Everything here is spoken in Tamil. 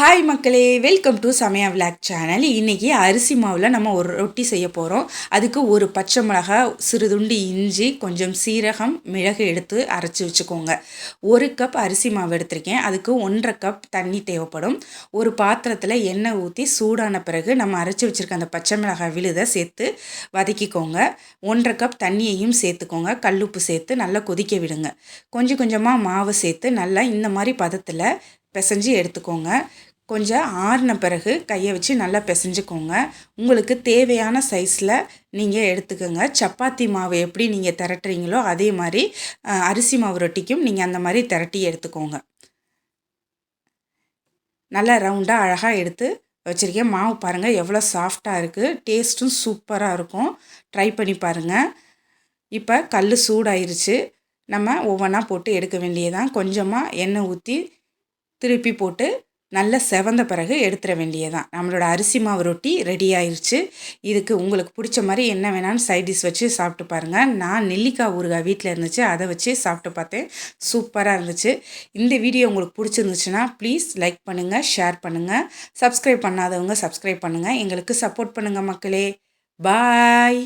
ஹாய் மக்களே. Welcome to Samaya vlog channel இன்றைக்கி அரிசி மாவில் நம்ம ஒரு ரொட்டி செய்ய போகிறோம் அதுக்கு ஒரு பச்சை மிளகா சிறுதுண்டு இஞ்சி கொஞ்சம் சீரகம் மிளகு எடுத்து அரைச்சி வச்சுக்கோங்க. ஒரு கப் அரிசி மாவு எடுத்திருக்கேன். அதுக்கு ஒன்றரை கப் தண்ணி தேவைப்படும். ஒரு பாத்திரத்தில் எண்ணெய் ஊற்றி சூடான பிறகு நம்ம அரைச்சி வச்சுருக்க அந்த பச்சை மிளகாய் விழுதை சேர்த்து வதக்கிக்கோங்க. ஒன்றரை கப் தண்ணியையும் சேர்த்துக்கோங்க. கல்லுப்பு சேர்த்து நல்லா கொதிக்க விடுங்க. கொஞ்சம் கொஞ்சமாக மாவு சேர்த்து நல்லா இந்த மாதிரி பதத்தில் பிசைஞ்சு எடுத்துக்கோங்க. கொஞ்சம் ஆறின பிறகு கையை வச்சு நல்லா பிசைஞ்சுக்கோங்க. உங்களுக்கு தேவையான சைஸில் நீங்கள் எடுத்துக்கோங்க. சப்பாத்தி மாவு எப்படி நீங்கள் திரட்டுறீங்களோ அதே மாதிரி அரிசி மாவு ரொட்டிக்கும் நீங்கள் அந்த மாதிரி திரட்டி எடுத்துக்கோங்க. நல்லா ரவுண்டாக அழகாக எடுத்து வச்சுருக்கேன். மாவு பாருங்கள் எவ்வளோ சாஃப்டாக இருக்குது டேஸ்ட்டும் சூப்பராக இருக்கும். ட்ரை பண்ணி பாருங்கள் இப்போ கல் சூடாயிருச்சு. நம்ம ஒவ்வொன்றா போட்டு எடுக்க வேண்டியதான் கொஞ்சமாக எண்ணெய் ஊற்றி திருப்பி போட்டு நல்ல செவந்த பிறகு எடுத்துட வேண்டியதான் நம்மளோட அரிசி மாவு ரொட்டி ரெடி ஆயிடுச்சு இதுக்கு உங்களுக்கு பிடிச்ச மாதிரி என்ன வேணாலும் சைட் டிஷ் வச்சு சாப்பிட்டு பாருங்கள் நான் நெல்லிக்காய் ஊறுகாய் வீட்டில் இருந்துச்சு. அதை வச்சு சாப்பிட்டு பார்த்தேன். சூப்பராக இருந்துச்சு. இந்த வீடியோ உங்களுக்கு பிடிச்சிருந்துச்சுன்னா ப்ளீஸ் லைக் பண்ணுங்கள் ஷேர் பண்ணுங்கள் சப்ஸ்கிரைப் பண்ணாதவங்க சப்ஸ்கிரைப் பண்ணுங்கள் எங்களுக்கு சப்போர்ட் பண்ணுங்கள் மக்களே. பாய்